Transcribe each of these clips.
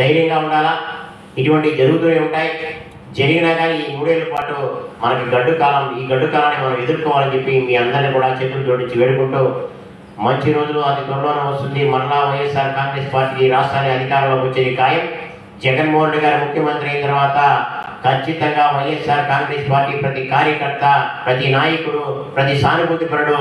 ధైర్యంగా ఉండాలా? ఇటువంటివి జరుగుతూనే ఉంటాయి. జరిగినా కానీ ఈ మూడేళ్ళ పాటు మనకి గడ్డు కాలం ఈ గడ్డు కాలాన్ని మనం ఎదుర్కోవాలని చెప్పి మీ అందరిని కూడా చేతులు జోడించి వేడుకుంటూ మంచి రోజులు అది త్వరలోనే వస్తుంది. మరలా వైఎస్ఆర్ కాంగ్రెస్ పార్టీ రాష్ట్రాన్ని అధికారంలోకి వచ్చేది ఖాయం. జగన్మోహన్ రెడ్డి గారు ముఖ్యమంత్రి అయిన తర్వాత ఖచ్చితంగా వైఎస్ఆర్ కాంగ్రెస్ పార్టీ ప్రతి కార్యకర్త ప్రతి నాయకుడు ప్రతి సానుభూతిపరుడు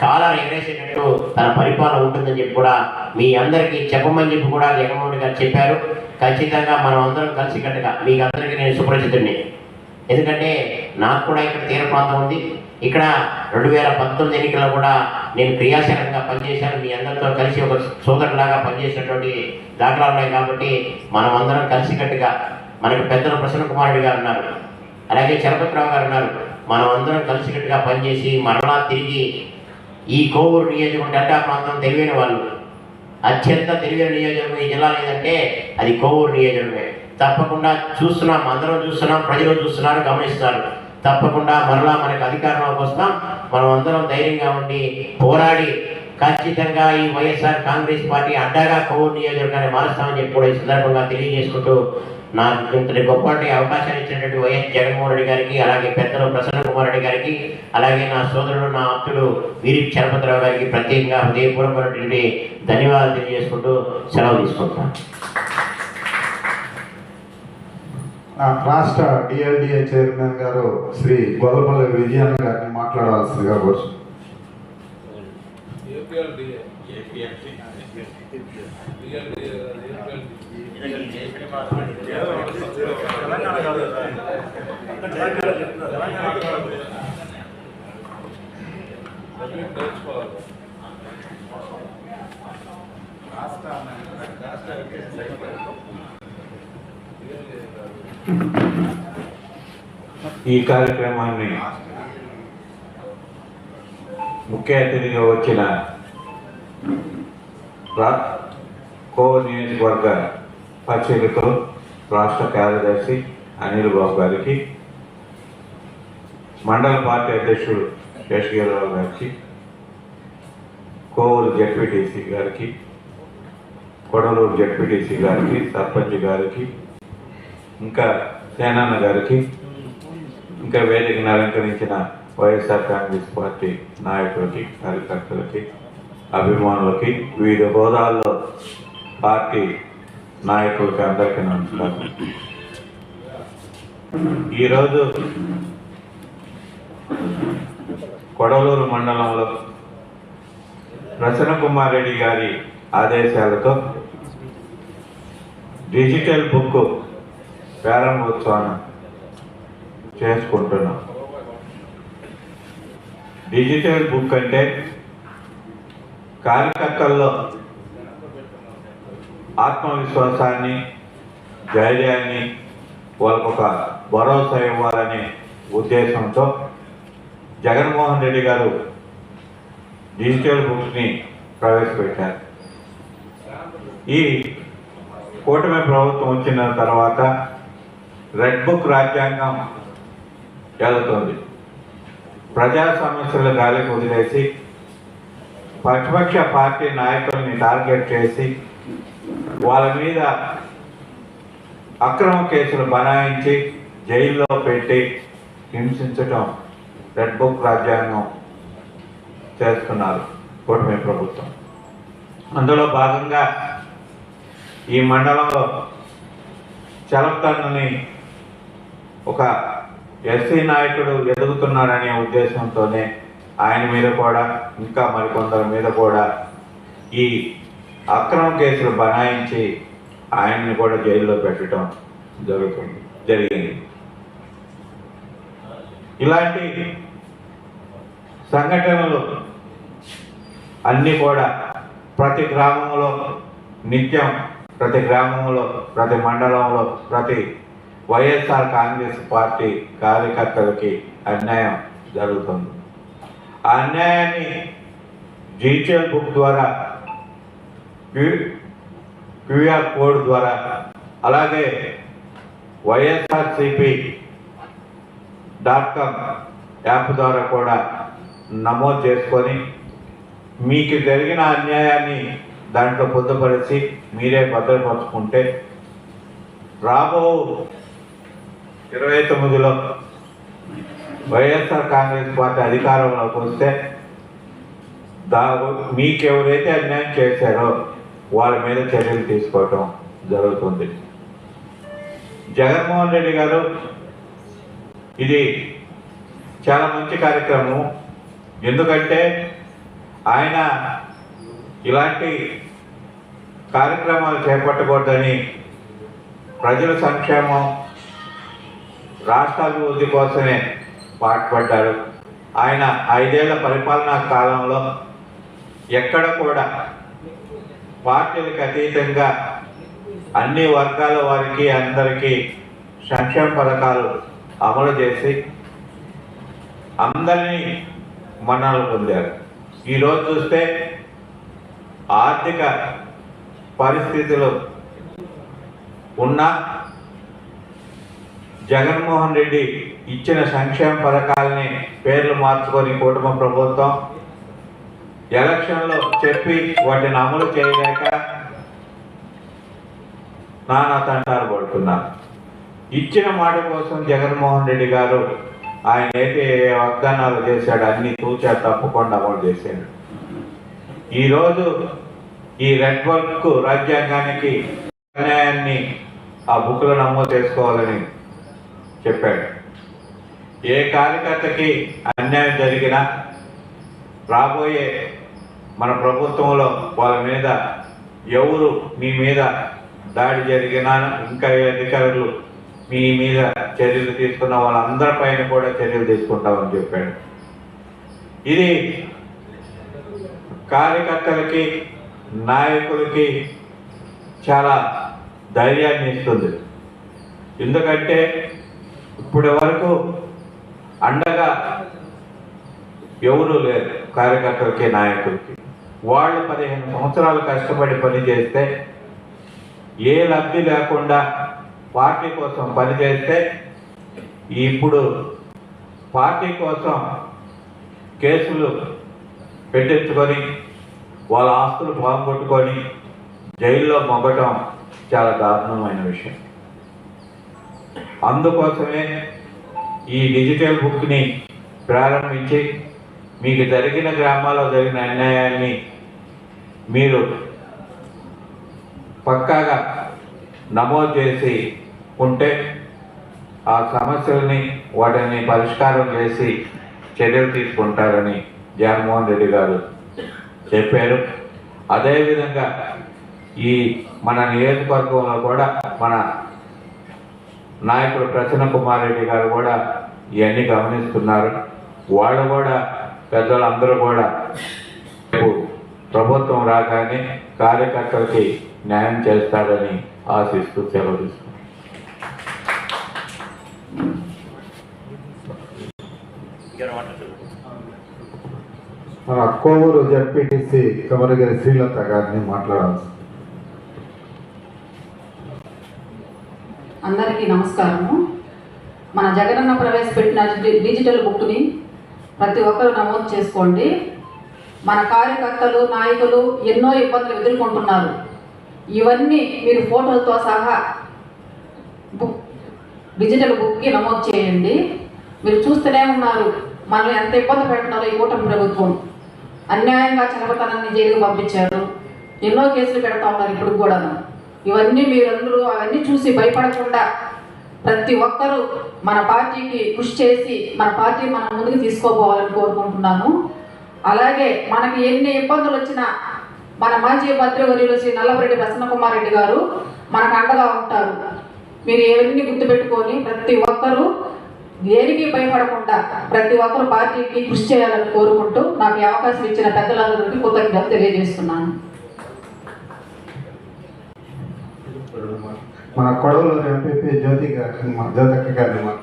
చాలా ఎగరేసేటట్టు తన పరిపాలన ఉంటుందని చెప్పి కూడా మీ అందరికీ చెప్పమని చెప్పి కూడా జగన్మోహన్ గారు చెప్పారు. ఖచ్చితంగా మనం అందరం కలిసికట్టుగా మీకు అందరికీ నేను సుపరిచితుడిని ఎందుకంటే నాకు కూడా ఇక్కడ తీర ప్రాంతం ఉంది. ఇక్కడ రెండు వేల పంతొమ్మిది ఎన్నికల్లో కూడా నేను క్రియాశీలకంగా పనిచేశాను. మీ అందరితో కలిసి ఒక సోదరులాగా పనిచేసినటువంటి దాఖలా ఉన్నాయి కాబట్టి మనం అందరం కలిసికట్టుగా మనకు పెద్దలు ప్రసన్న కుమారుడు గారు ఉన్నారు. అలాగే చలపతిరావు గారు ఉన్నారు. మనం అందరం కలిసికట్టుగా పనిచేసి మరలా తిరిగి ఈ కోవూరు నియోజకవర్గం డెల్టా ప్రాంతం తెలివైన వాళ్ళు. అత్యంత తెలివైన నియోజకవర్గం ఈ జిల్లా లేదంటే అది కోవూరు నియోజకవర్గమే. తప్పకుండా చూస్తున్నాం అందరం చూస్తున్నాం ప్రజలు చూస్తున్నారు గమనిస్తున్నారు. తప్పకుండా మరలా మనకు అధికారంలోకి వస్తాం. మనం అందరం ధైర్యంగా ఉండి పోరాడి ఖచ్చితంగా ఈ వైఎస్ఆర్ కాంగ్రెస్ పార్టీ అడ్డాగా కోవూరు నియోజకవర్గాన్ని మారుస్తామని చెప్పి కూడా ఈ సందర్భంగా తెలియజేసుకుంటూ నాకు ఇంతటి గొప్పటి అవకాశాన్ని ఇచ్చినటువంటి వైఎస్ జగన్మోహన్ రెడ్డి గారికి అలాగే పెద్దలు ప్రసన్న కుమార్ రెడ్డి గారికి అలాగే నా సోదరుడు నా ఆప్తుడు వీరి చలపతిరావు గారికి ప్రత్యేకంగా హృదయపూర్వకమైనటువంటి ధన్యవాదాలు తెలియజేసుకుంటూ సెలవు తీసుకుంటాను రాష్ట్ర డిఎల్డిఏ చైర్మన్ గారు శ్రీ గొల్లపల్లి విజయన్న గారిని మాట్లాడాల్సిందిగా కోరుతున్నాను ఈ కార్యక్రమాన్ని ముఖ్య అతిథిగా వచ్చిన రా. నియోజకవర్గ పరిచయతో రాష్ట్ర కార్యదర్శి అనిల్ బాబు గారికి మండల పార్టీ అధ్యక్షుడు శేషగిరిరావు గారికి కోవూరు జడ్పీటీసీ గారికి కొడలూరు జడ్పీటీసీ గారికి సర్పంచ్ గారికి ఇంకా సేనాన్న గారికి ఇంకా వేదికను అలంకరించిన వైఎస్ఆర్ కాంగ్రెస్ పార్టీ నాయకులకి కార్యకర్తలకి అభిమానులకి వివిధ హోదాల్లో పార్టీ నాయకులకి అందరికీ నమస్కారం. ఈరోజు కొడలూరు మండలంలో ప్రసన్న కుమార్ రెడ్డి గారి ఆదేశాలతో డిజిటల్ బుక్ ప్రారంభోత్సవాన్ని చేసుకుంటున్నాం. డిజిటల్ బుక్ అంటే కార్యకర్తల్లో ఆత్మవిశ్వాసాన్ని ధైర్యాన్ని వాళ్ళకు ఒక భరోసా ఇవ్వాలనే ఉద్దేశంతో జగన్మోహన్ రెడ్డి గారు డిజిటల్ బుక్స్ని ప్రవేశపెట్టారు. ఈ కూటమి ప్రభుత్వం వచ్చిన తర్వాత రెడ్ బుక్ రాజ్యాంగం వెళుతుంది ప్రజా సమస్యలు గాలికి వదిలేసి ప్రతిపక్ష పార్టీ నాయకుల్ని టార్గెట్ చేసి వాళ్ళ మీద అక్రమ కేసులు బనాయించి జైల్లో పెట్టి హింసించటం రెడ్ బుక్ రాజ్యాంగం చేస్తున్నారు కూటమి ప్రభుత్వం. అందులో భాగంగా ఈ మండలంలో చలపతన్నని ఒక ఎస్సీ నాయకుడు ఎదుగుతున్నాడనే ఉద్దేశంతోనే ఆయన మీద కూడా ఇంకా మరికొందరి మీద కూడా ఈ అక్రమ కేసులు బనాయించి ఆయన్ని కూడా జైల్లో పెట్టడం జరుగుతుంది జరిగింది. ఇలాంటి సంఘటనలు అన్నీ కూడా ప్రతి గ్రామంలో నిత్యం ప్రతి గ్రామంలో ప్రతి మండలంలో ప్రతి వైఎస్ఆర్ కాంగ్రెస్ పార్టీ కార్యకర్తలకి అన్యాయం జరుగుతుంది. ఆ అన్యాయాన్ని డిజిటల్ బుక్ ద్వారా క్యూఆర్ కోడ్ ద్వారా అలాగే వైఎస్ఆర్సిపి డాట్ కామ్ యాప్ ద్వారా కూడా నమోదు చేసుకొని మీకు జరిగిన అన్యాయాన్ని దాంట్లో పొందుపరిచి మీరే భద్రపరుచుకుంటే రాబో ఇరవై తొమ్మిదిలో వైఎస్ఆర్ కాంగ్రెస్ పార్టీ అధికారంలోకి వస్తే దా మీకు ఎవరైతే అన్యాయం చేశారో వాళ్ళ మీద చర్యలు తీసుకోవటం జరుగుతుంది. జగన్మోహన్ రెడ్డి గారు ఇది చాలా మంచి కార్యక్రమం. ఎందుకంటే ఆయన ఇలాంటి కార్యక్రమాలు చేపట్టకూడదని ప్రజల సంక్షేమం రాష్ట్ర అభివృద్ధి కోసమే పాటుపడ్డారు ఆయన ఐదేళ్ళ పరిపాలనా కాలంలో ఎక్కడ కూడా పార్టీలకు అతీతంగా అన్ని వర్గాల వారికి అందరికీ సంక్షేమ పథకాలు అమలు చేసి అందరినీ మన్నాలు పొందారు. ఈరోజు చూస్తే ఆర్థిక పరిస్థితులు ఉన్న జగన్మోహన్ రెడ్డి ఇచ్చిన సంక్షేమ పథకాలని పేర్లు మార్చుకొని కుటుంబ ప్రభుత్వం ఎలక్షన్లో చెప్పి వాటిని అమలు చేయలేక నానా తంటాలు పడుతున్నారు. ఇచ్చిన మాట కోసం జగన్మోహన్ రెడ్డి గారు ఆయన అయితే ఏ వాగ్దానాలు చేశాడు అన్ని తూచా తప్పకుండా అమలు చేశాడు. ఈరోజు ఈ రెడ్ వర్క్ రాజ్యాంగానికి అన్యాయాన్ని ఆ బుక్లో నమోదు చేసుకోవాలని చెప్పాడు. ఏ కార్యకర్తకి అన్యాయం జరిగినా రాబోయే మన ప్రభుత్వంలో వాళ్ళ మీద ఎవరు మీ మీద దాడి జరిగినా ఇంకా అధికారులు మీ మీద చర్యలు తీసుకున్న వాళ్ళందరిపైన కూడా చర్యలు తీసుకుంటామని చెప్పాడు. ఇది కార్యకర్తలకి నాయకులకి చాలా ధైర్యాన్ని ఇస్తుంది. ఎందుకంటే ఇప్పటి వరకు అండగా ఎవరు లేరు కార్యకర్తలకి నాయకులకి. వాళ్ళు పదిహేను సంవత్సరాలు కష్టపడి పని చేస్తే ఏ లబ్ధి లేకుండా పార్టీ కోసం పనిచేస్తే ఇప్పుడు పార్టీ కోసం కేసులు పెట్టించుకొని వాళ్ళ ఆస్తులు పోగొట్టుకొని జైల్లో మొగ్గటం చాలా దారుణమైన విషయం. అందుకోసమే ఈ డిజిటల్ బుక్ని ప్రారంభించి మీకు జరిగిన గ్రామాల్లో జరిగిన అన్యాయాన్ని మీరు పక్కాగా నమోదు చేసి ఉంటే ఆ సమస్యల్ని వాటిని పరిష్కారం చేసి చర్యలు తీసుకుంటారని జగన్మోహన్ రెడ్డి గారు చెప్పారు. అదేవిధంగా ఈ మన నియోజకవర్గంలో కూడా మన నాయకుడు ప్రసన్న కుమార్ రెడ్డి గారు కూడా ఇవన్నీ గమనిస్తున్నారు. వాళ్ళు కూడా పెద్దలందరూ కూడా ప్రభుత్వం రాగానే కార్యకర్తలకి న్యాయం చేస్తాడని ఆశిస్తూ సెలవు మన కోవూరు జడ్పీటీసీ కమరగిరి శ్రీలత గారిని మాట్లాడాల్సి అందరికీ నమస్కారము. మన జగనన్న ప్రవేశపెట్టిన డిజిటల్ బుక్ని ప్రతి ఒక్కరు నమోదు చేసుకోండి. మన కార్యకర్తలు నాయకులు ఎన్నో ఇబ్బందులు ఎదుర్కొంటున్నారు. ఇవన్నీ మీరు ఫోటోలతో సహా బుక్ డిజిటల్ బుక్కి నమోదు చేయండి. మీరు చూస్తూనే ఉన్నారు మనల్ని ఎంత ఇబ్బంది పెడుతున్నారో ఈ కూటమి ప్రభుత్వం. అన్యాయంగా చలపతనాన్ని జైలుకు పంపించారు. ఎన్నో కేసులు పెడతా ఉన్నారు ఇప్పుడు కూడాను. ఇవన్నీ మీరందరూ అవన్నీ చూసి భయపడకుండా ప్రతి ఒక్కరూ మన పార్టీకి కృషి చేసి మన పార్టీ మనం ముందుకు తీసుకోపోవాలని కోరుకుంటున్నాను. అలాగే మనకి ఎన్ని ఇబ్బందులు వచ్చినా మన మాజీ మంత్రివర్యులు శ్రీ నల్లపరెడ్డి ప్రసన్న కుమార్ రెడ్డి గారు మనకు అండగా ఉంటారు. మీరు ఏవన్నీ గుర్తుపెట్టుకొని ప్రతి ఒక్కరూ దేనికి భయపడకుండా ప్రతి ఒక్కరు పార్టీకి కృషి చేయాలని కోరుకుంటూ నాకు అవకాశం ఇచ్చిన పెద్దలందరికీ కృతజ్ఞతలు తెలియజేస్తున్నాను. మన కొడవలూరు ఎంపీపీ జ్యోతి గారిని మా జ్యోతక్క గారిని మా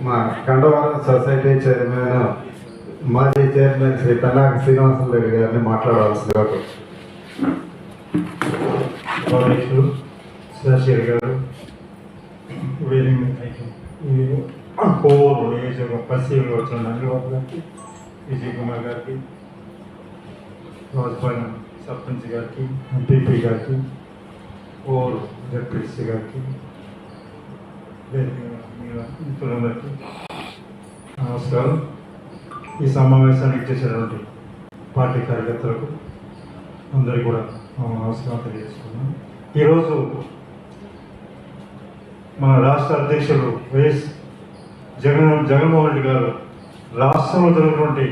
మా కండవరం సొసైటీ చైర్మన్ మాజీ చైర్మన్ శ్రీ పెన్నాక శ్రీనివాసం రెడ్డి గారిని మాట్లాడవలసిందిగా అధ్యక్షులు శశిర్ గారు వేదిక కోవూరు నియోజకవర్గ పరిశీలన వచ్చిన ధన్యవాదాలకి విజయ్ కుమార్ గారికి రాజపాలెం సర్పంచ్ గారికి ఎంపీపీ గారికి ఓర్ జడ్పీసీ గారికి మిత్రులందరికీ నమస్కారం. ఈ సమావేశానికి చేసినటువంటి పార్టీ కార్యకర్తలకు అందరికీ కూడా నమస్కారం తెలియజేసుకున్నాను ఈరోజు మన రాష్ట్ర అధ్యక్షులు వైఎస్ జగన్ జగన్మోహన్ రెడ్డి గారు రాష్ట్రంలో జరుగుతున్నటువంటి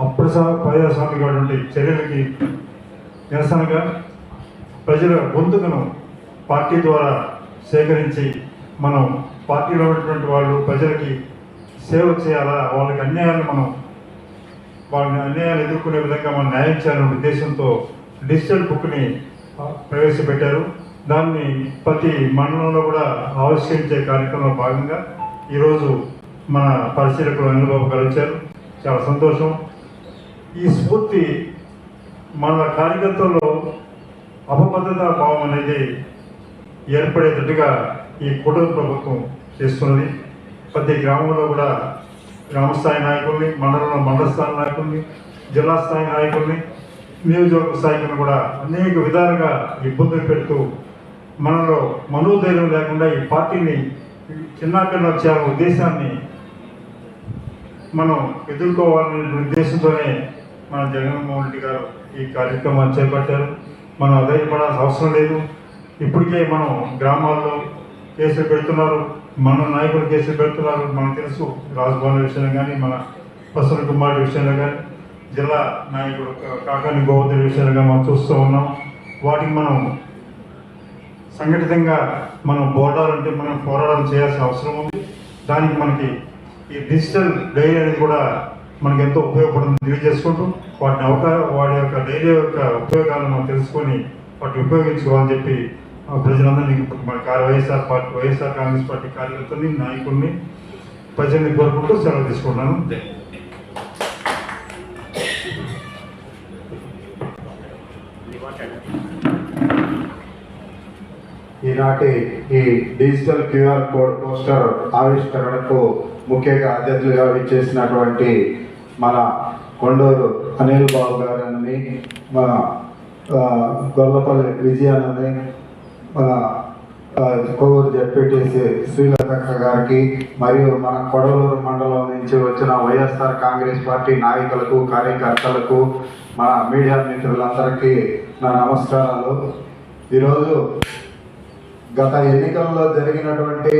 అప్రజా ప్రజాస్వామికటువంటి చర్యలకి నిరసనగా ప్రజల గొంతుకను పార్టీ ద్వారా సేకరించి మనం పార్టీలో ఉన్నటువంటి వాళ్ళు ప్రజలకి సేవ చేయాలా? వాళ్ళకి అన్యాయాలను మనం వాళ్ళని అన్యాయాలు ఎదుర్కొనే విధంగా మనం న్యాయం చేయాలనే ఉద్దేశంతో డిజిటల్ బుక్ని ప్రవేశపెట్టారు. దాన్ని ప్రతి మండలంలో కూడా ఆవిష్కరించే కార్యక్రమంలో భాగంగా ఈరోజు మన పరిశీలకులు అనిల్బాబు గారు వచ్చారు. చాలా సంతోషం. ఈ స్ఫూర్తి మన కార్యకర్తల్లో అపబద్ధతా భావం అనేది ఏర్పడేటట్టుగా ఈ కూటమి ప్రభుత్వం చేస్తున్నది. ప్రతి గ్రామంలో కూడా గ్రామస్థాయి నాయకుల్ని మండలంలో మండల స్థాయి నాయకుల్ని జిల్లా స్థాయి నాయకుల్ని నియోజకవర్గ స్థాయిని కూడా అనేక విధాలుగా ఇబ్బందులు పెడుతూ మనలో మనోధైర్యం లేకుండా ఈ పార్టీని చిన్నాకన్నా చేయాలనే ఉద్దేశాన్ని మనం ఎదుర్కోవాలనే ఉద్దేశంతోనే మన జగన్మోహన్ రెడ్డి గారు ఈ కార్యక్రమాన్ని చేపట్టారు. మనం అధైర్యపడాల్సిన అవసరం లేదు. ఇప్పటికే మనం గ్రామాల్లో కేసులు పెడుతున్నారు. మన నాయకులు కేసులు పెడుతున్నారు. మనకు తెలుసు రాజభవన్ విషయంలో కానీ మన ప్రసన్న కుమార్ విషయంలో కానీ జిల్లా నాయకుడు కాకాని గోవర్ధన్ విషయంలో మనం చూస్తూ ఉన్నాం. వాటికి మనం సంఘటితంగా మనం పోరాడాలంటే మనం పోరాటం చేయాల్సిన అవసరం ఉంది. దానికి మనకి ఈ డిజిటల్ డైరీ అనేది కూడా మనకు ఎంతో ఉపయోగపడుతుంది తెలియజేసుకుంటూ వాటిని అవకా వాడి యొక్క డైరీ యొక్క ఉపయోగాలను మనం తెలుసుకొని వాటిని ఉపయోగించుకోవాలని చెప్పి ప్రజలందరినీ మన YSR party YSR Congress party కార్యకర్తని నాయకుడిని ప్రజల్ని కోరుకుంటూ సెలవు తీసుకున్నాను ఈనాటి ఈ డిజిటల్ క్యూఆర్ కోడ్ పోస్టర్ ఆవిష్కరణకు ముఖ్యంగా అతిథులుగా విచ్చేసినటువంటి మన కొండూరు అనిల్ బాబు గారని మన గొల్లపల్లి విజయానని మన కొవ్వూరు జడ్పీటీసీ శ్రీలతక్క గారికి మరియు మన కొడవలూరు మండలం నుంచి వచ్చిన వైఎస్ఆర్ కాంగ్రెస్ పార్టీ నాయకులకు కార్యకర్తలకు మన మీడియా మిత్రులందరికీ నా నమస్కారాలు. ఈరోజు గత ఎన్నికల్లో జరిగినటువంటి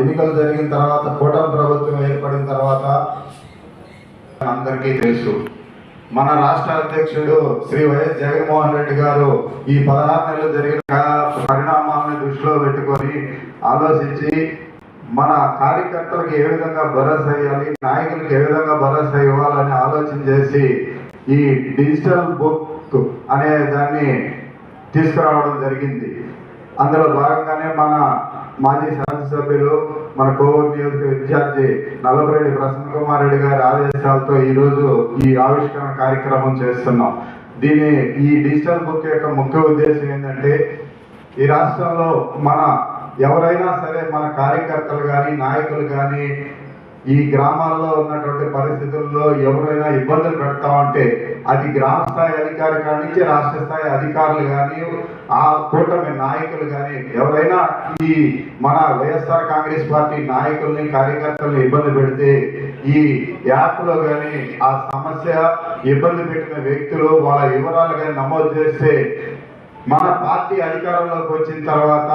ఎన్నికలు జరిగిన తర్వాత కూటమి ప్రభుత్వం ఏర్పడిన తర్వాత అందరికీ తెలుసు. మన రాష్ట్ర అధ్యక్షుడు శ్రీ వైఎస్ జగన్మోహన్ రెడ్డి గారు ఈ పదహారు నెలలు జరిగిన పరిణామాలను దృష్టిలో పెట్టుకొని ఆలోచించి మన కార్యకర్తలకు ఏ విధంగా భరోసా ఇవ్వాలి నాయకులకు ఏ విధంగా భరోసా ఇవ్వాలని ఆలోచన చేసి ఈ డిజిటల్ బుక్ అనే దాన్ని తీసుకురావడం జరిగింది. అందులో భాగంగానే మన మాజీ శాసనసభ్యులు మన కోవూరు నియోజక విద్యార్థి నల్లపరెడ్డి ప్రసన్న కుమార్ రెడ్డి గారి ఆదేశాలతో ఈరోజు ఈ ఆవిష్కరణ కార్యక్రమం చేస్తున్నాం. దీని ఈ డిజిటల్ బుక్ యొక్క ముఖ్య ఉద్దేశం ఏంటంటే ఈ రాష్ట్రంలో మన ఎవరైనా సరే మన కార్యకర్తలు కానీ నాయకులు కానీ ఈ గ్రామాల్లో ఉన్నటువంటి పరిస్థితుల్లో ఎవరైనా ఇబ్బందులు పెడతా ఉంటే అది గ్రామ స్థాయి అధికారి కానీ రాష్ట్ర స్థాయి అధికారులు కానీ ఆ కూటమి నాయకులు కానీ ఎవరైనా ఈ మన వైఎస్ఆర్ కాంగ్రెస్ పార్టీ నాయకుల్ని కార్యకర్తల్ని ఇబ్బంది పెడితే ఈ యాప్లో కానీ ఆ సమస్య ఇబ్బంది పెట్టిన వ్యక్తులు వాళ్ళ వివరాలు కానీ నమోదు చేస్తే మన పార్టీ అధికారంలోకి వచ్చిన తర్వాత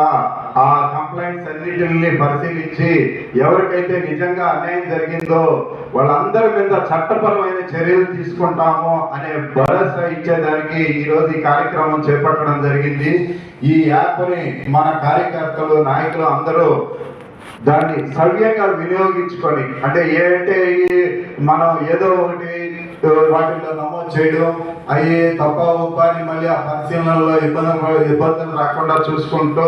ఆ కంప్లైంట్స్ అన్నిటిని పరిశీలించి ఎవరికైతే నిజంగా అన్యాయం జరిగిందో వాళ్ళందరి మీద చట్టపరమైన చర్యలు తీసుకుంటాము అనే భరోసా ఇచ్చేదానికి ఈ రోజు ఈ కార్యక్రమం చేపట్టడం జరిగింది. ఈ యాప్ని మన కార్యకర్తలు నాయకులు అందరూ దాన్ని సవ్యంగా వినియోగించుకొని అంటే ఏంటంటే మనం ఏదో ఒకటి వాటిలో నమోదు చేయడం అయ్యే తప్ప ఉప్ప అని మళ్ళీ ఆ పరిశీలనలో ఇబ్బందులు ఇబ్బందులు రాకుండా చూసుకుంటూ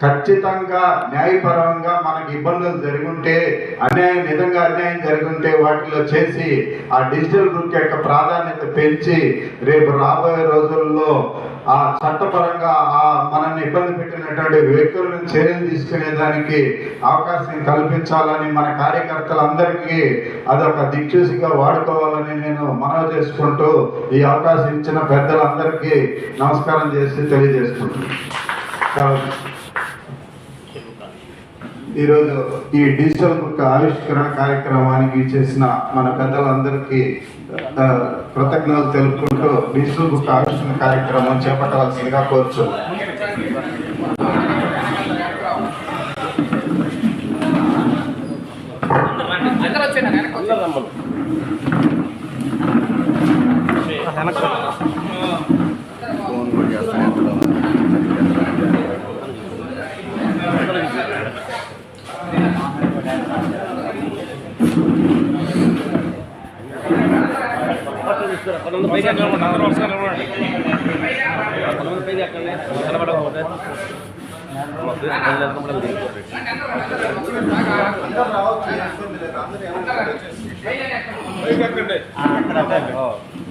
ఖచ్చితంగా న్యాయపరంగా మనకి ఇబ్బందులు జరుగుంటే అన్యాయం నిజంగా అన్యాయం జరుగుంటే వాటిలో చేసి ఆ డిజిటల్ బుక్ యొక్క ప్రాధాన్యత పెంచి రేపు రాబోయే రోజుల్లో ఆ చట్టపరంగా ఆ మనల్ని ఇబ్బంది పెట్టినటువంటి వ్యక్తులను చర్యలు తీసుకునేదానికి అవకాశం కల్పించాలని మన కార్యకర్తలందరికీ అదొక దిక్చూసిగా వాడుకోవాలని నేను మనవి చేసుకుంటూ ఈ అవకాశం ఇచ్చిన పెద్దలందరికీ నమస్కారం చేసి తెలియజేసుకుంటున్నాను. ఈరోజు ఈ డిజిటల్ బుక్ ఆవిష్కరణ కార్యక్రమానికి చేసిన మన పెద్దలందరికీ కృతజ్ఞతలు తెలుపుకుంటూ డిజిటల్ బుక్ ఆవిష్కరణ కార్యక్రమం చేపట్టవలసిందిగా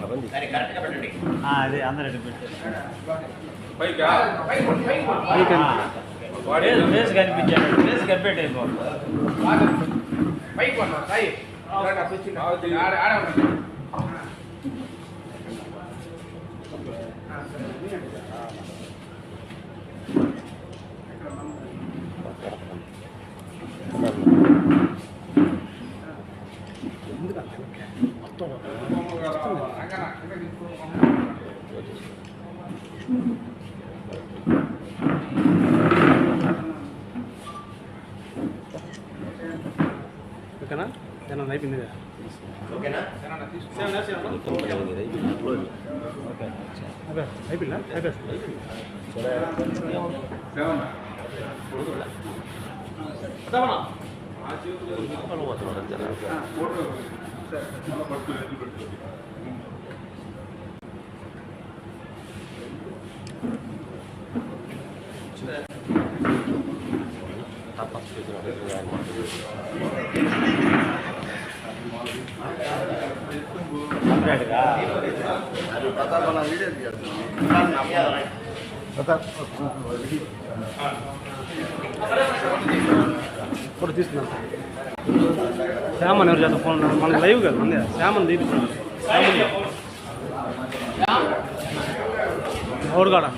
కోరుచు దాన్ని కరెక్ట్గా పెట్టండి అదే అందరూ పైకా ఫేస్ కనిపించాడు ఫేస్ కంప్లీట్ అయిపోతుంది ఓకేనా ఏమన్నా అయిపోయింది కదా ఓకేనా అదే అయిపోయిందా అయిపోయింది ఇప్పుడు ఫోటో శ్యామన్ ఎవరు చేత ఫోన్ మన లైవ్ కదా ఉంది శ్యామన్ తీపిస్తున్నాను శ్యామన్. ఎవరు కాడా?